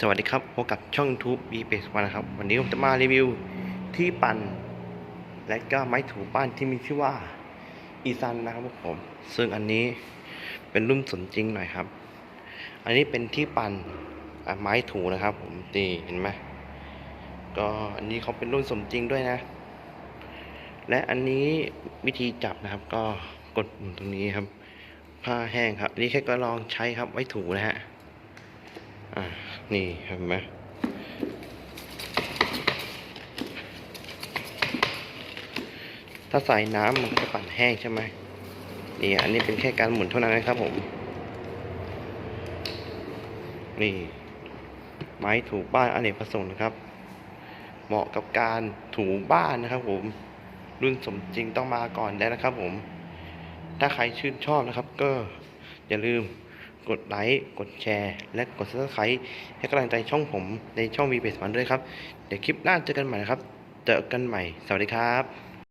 สวัสดีครับพบกับช่อง YouTube b p a c e วันนะครับ วันนี้ผมจะมารีวิวที่ปั่นและก็ไม้ถูบ้านที่มีชื่อว่าอีซันนะครับผม ซึ่งอันนี้เป็นรุ่นสนจริงหน่อยครับ อันนี้เป็นที่ปั่นอะไม้ถูนะครับผมนี่เห็นไหมก็อันนี้เขาเป็นรุ่นสมจริงด้วยนะ และอันนี้วิธีจับนะครับก็กดปุ่มตรงนี้ครับ ผ้าแห้งครับนนี้แค่ก็ลองใช้ครับไว้ถูนะฮะอ่า นี่เห็นไหมถ้าใส่น้ำมันก็จะปั่นแห้งใช่ไหมนี่อันนี้เป็นแค่การหมุนเท่านั้นนะครับผม นี่ไม้ถูบ้านอเนกประสงค์นะครับ เหมาะกับการถูบ้านนะครับ ผม รุ่นสมจริงต้องมาก่อนแล้วนะครับ ผม ถ้าใครชื่นชอบนะครับ ก็อย่าลืม กดไลค์ กดแชร์ และกด subscribe ให้กำลังใจช่องผมในช่อง v p a c e มันด้วยครับ เดี๋ยวคลิปหน้าเจอกันใหม่นะครับ เจอกันใหม่ สวัสดีครับ